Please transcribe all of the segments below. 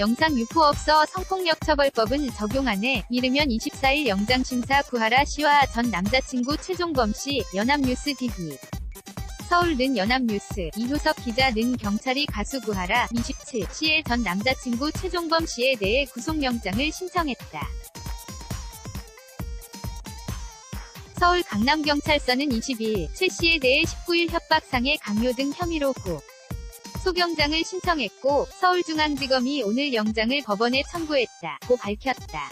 영상 유포업소 성폭력처벌법은 적용 안에 이르면 24일 영장심사 구하라. 씨와 전 남자친구 최종범 씨 연합뉴스 TV 서울 는 연합뉴스. 이효석 기자 는 경찰이 가수 구하라. 27시의 전 남자친구 최종범 씨에 대해 구속영장을 신청했다. 서울 강남경찰서는 22일 최 씨에 대해 19일 협박상해 강요 등 혐의로 구 소경장을 신청했고 서울중앙지검이 오늘 영장을 법원에 청구했다고 밝혔다.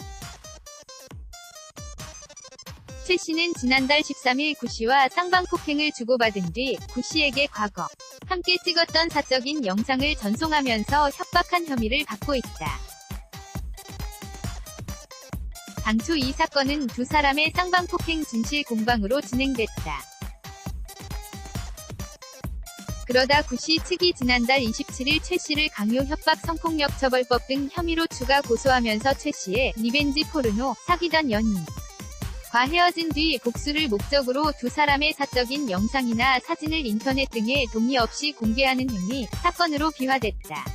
최 씨는 지난달 13일 구 씨와 쌍방폭행을 주고받은 뒤 구 씨에게 과거 함께 찍었던 사적인 영상을 전송하면서 협박한 혐의를 받고 있다. 당초 이 사건은 두 사람의 쌍방폭행 진실 공방으로 진행됐다. 그러다 구씨 측이 지난달 27일 최 씨를 강요 협박 성폭력 처벌법 등 혐의로 추가 고소하면서 최 씨의 리벤지 포르노 사귀던 연인 과 헤어진 뒤 복수를 목적으로 두 사람의 사적인 영상이나 사진을 인터넷 등에 동의 없이 공개하는 행위 사건으로 비화됐다.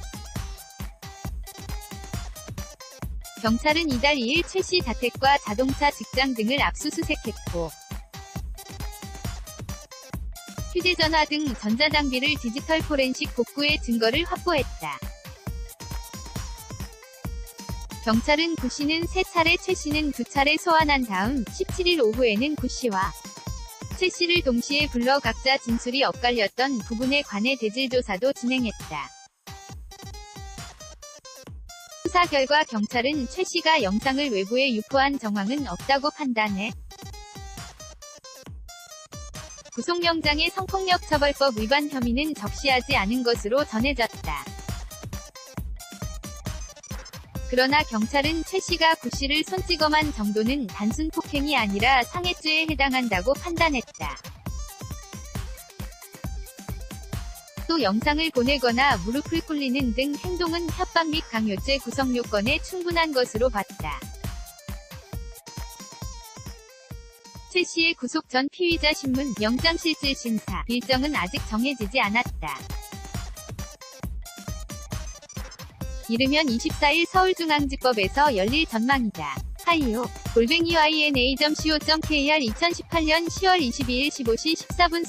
경찰은 이달 2일 최 씨 자택과 자동차 직장 등을 압수수색했고 휴대전화 등 전자장비를 디지털 포렌식 복구해 증거를 확보했다. 경찰은 구 씨는 세 차례 최 씨는 두 차례 소환한 다음 17일 오후에는 구 씨와 최 씨를 동시에 불러 각자 진술이 엇갈렸던 부분에 관해 대질 조사도 진행했다. 수사 결과 경찰은 최 씨가 영상을 외부에 유포한 정황은 없다고 판단해 구속영장의 성폭력처벌법 위반 혐의는 적시하지 않은 것으로 전해졌다. 그러나 경찰은 최 씨가 구 씨를 손찌검한 정도는 단순 폭행이 아니라 상해죄에 해당한다고 판단했다. 또 영상을 보내거나 무릎을 꿇리는 등 행동은 협박 및 강요죄 구성 요건에 충분한 것으로 봤다. 최 씨의 구속 전 피의자 신문 영장실질 심사 일정은 아직 정해지지 않았다. 이르면 24일 서울중앙지법에서 열릴 전망이다. 하이오 골뱅이 yna.co.kr 2018년 10월 22일 15시 14분